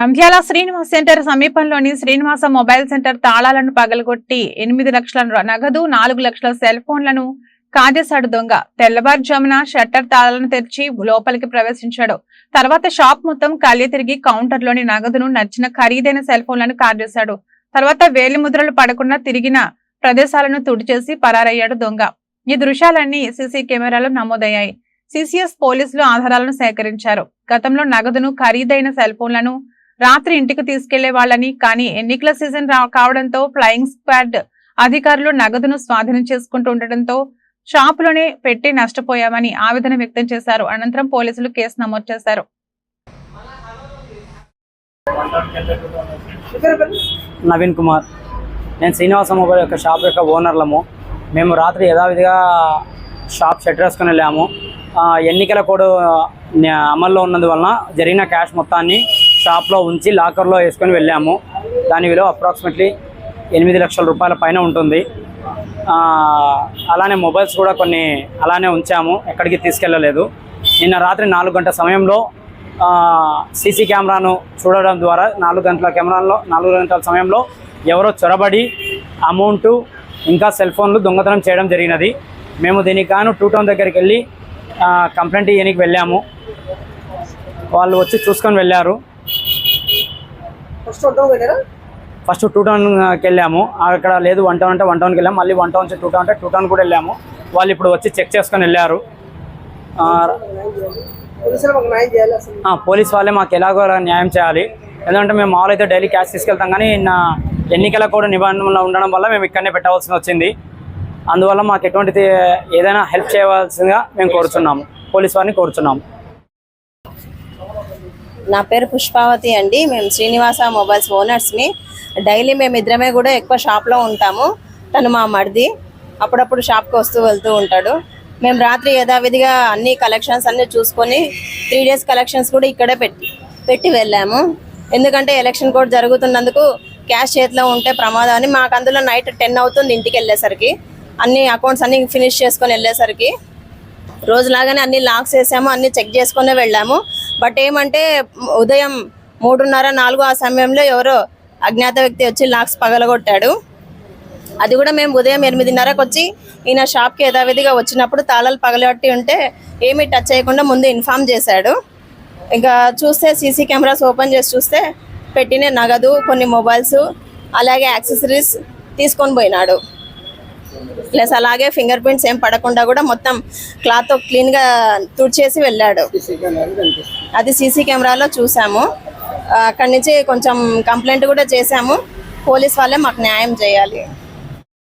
Nandyal Srinivas centre సమీపంలోని Srinivasa mobile centre తాళాలను పగలగొట్టి ఎనిమిది లక్షల నగదు నాలుగు లక్షల సెల్ ఫోన్లను కాజేశాడు దొంగ. తెల్లవారుజామున షట్టర్ తాళాలను తెరిచి లోపలికి ప్రవేశించాడు. తర్వాత షాప్ మొత్తం కళ్ళి తిరిగి కౌంటర్లోని నగదును నచ్చిన ఖరీదైన సెల్ ఫోన్లను కాజేశాడు. తర్వాత వేలి ముద్రలు పడకుండా తిరిగిన ప్రదేశాలను తుడిచేసి పరారయ్యాడు దొంగ. ఈ దృశ్యాలన్నీ సీసీ కెమెరాలో నమోదయ్యాయి. సిసిఎస్ పోలీసులు ఆధారాలను సేకరించారు. గతంలో నగదును ఖరీదైన సెల్ ఫోన్లను రాత్రి ఇంటికి తీసుకెళ్ళే వాళ్ళని కానీ ఎన్నికల సీజన్ కావడంతో ఫ్లయింగ్ స్క్వాడ్ అధికారులు నగదును స్వాధీనం చేసుకుంటూ ఉండటంతో షాపులోనే పెట్టి నష్టపోయామని ఆవేదన వ్యక్తం చేశారు. అనంతరం పోలీసులు కేసు నమోదు చేశారు. నవీన్ కుమార్. నేను శ్రీనివాస మొబైల్ యొక్క షాప్ యొక్క ఓనర్లము. మేము రాత్రి యథావిధిగా షాప్ షట్టర్ వేసుకుని వెళ్ళాము. ఆ, ఎన్నికల కోడ్ అమల్లో ఉన్నందువలన జరిగిన క్యాష్ మొత్తాన్ని షాప్లో ఉంచి లాకర్లో వేసుకొని వెళ్ళాము. దాని విలువ అప్రాక్సిమేట్లీ ఎనిమిది లక్షల రూపాయల పైన ఉంటుంది. అలానే మొబైల్స్ కూడా కొన్ని అలానే ఉంచాము. ఎక్కడికి తీసుకెళ్ళలేదు. నిన్న రాత్రి నాలుగు గంటల సమయంలో సీసీ కెమెరాను చూడడం ద్వారా నాలుగు గంటల కెమెరాలో నాలుగు గంటల సమయంలో ఎవరో చొరబడి అమౌంటు ఇంకా సెల్ ఫోన్లు దొంగతనం చేయడం జరిగినది. మేము దీనికి గాను టూ టౌన్ దగ్గరికి వెళ్ళి కంప్లైంట్ ఇవ్వడానికి వెళ్ళాము. వాళ్ళు వచ్చి చూసుకొని వెళ్ళారు. ఫస్ట్ టూ టౌన్కి వెళ్ళాము. అక్కడ లేదు వన్ టౌన్ అంటే వన్ టౌన్కి వెళ్ళాము. మళ్ళీ వన్ టౌన్ నుంచి టూ టౌన్ అంటే టూ టౌన్ కూడా వెళ్ళాము. వాళ్ళు ఇప్పుడు వచ్చి చెక్ చేసుకొని వెళ్ళారు. పోలీస్ వాళ్ళే మాకు ఎలాగో న్యాయం చేయాలి. ఎందుకంటే మేము మామూలు అయితే డైలీ క్యాష్ తీసుకెళ్తాం కానీ నా ఎన్నికల కూడా నిబంధనలు ఉండడం వల్ల మేము ఇక్కడనే పెట్టవలసి వచ్చింది. అందువల్ల మాకు ఎటువంటి ఏదైనా హెల్ప్ చేయవలసిందిగా మేము కోరుచున్నాము. పోలీస్ వారిని కోరుచున్నాము. నా పేరు పుష్పావతి అండి. మేము శ్రీనివాస మొబైల్స్ ఓనర్స్ని డైలీ మేము ఇద్దరమే కూడా ఎక్కువ షాప్లో ఉంటాము. తను మా మరిది అప్పుడప్పుడు షాప్కి వస్తూ వెళ్తూ ఉంటాడు. మేము రాత్రి యథావిధిగా అన్ని కలెక్షన్స్ అన్నీ చూసుకొని త్రీ డేస్ కలెక్షన్స్ కూడా ఇక్కడే పెట్టి పెట్టి వెళ్ళాము. ఎందుకంటే ఎలక్షన్ కోడ్ జరుగుతున్నందుకు క్యాష్ చేతిలో ఉంటే ప్రమాదం అని మాకు అందులో నైట్ టెన్ అవుతుంది ఇంటికి వెళ్ళేసరికి. అన్ని అకౌంట్స్ అన్ని ఫినిష్ చేసుకొని వెళ్ళేసరికి. రోజులాగానే అన్ని లాక్స్ వేసాము అన్ని చెక్ చేసుకునే వెళ్ళాము. బట్ ఏమంటే ఉదయం మూడున్నర నాలుగు ఆ సమయంలో ఎవరో అజ్ఞాత వ్యక్తి వచ్చి లాక్స్ పగలగొట్టాడు. అది కూడా మేము ఉదయం ఎనిమిదిన్నరకు వచ్చి ఈయన షాప్కి యథావిధిగా వచ్చినప్పుడు తాళాలు పగలగొట్టి ఉంటే ఏమీ టచ్ చేయకుండా ముందు ఇన్ఫామ్ చేశాడు. ఇంకా చూస్తే సీసీ కెమెరాస్ ఓపెన్ చేసి చూస్తే పెట్టిన నగదు కొన్ని మొబైల్స్ అలాగే యాక్సెసరీస్ తీసుకొని పోయినాడు. ప్లస్ అలాగే ఫింగర్ ప్రింట్స్ ఏం పడకుండా కూడా మొత్తం క్లాత్ క్లీన్గా తుడిచేసి వెళ్ళాడు. అది సీసీ కెమెరాలో చూసాము. అక్కడి నుంచి కొంచెం కంప్లైంట్ కూడా చేశాము. పోలీస్ వాళ్ళే మాకు న్యాయం చేయాలి.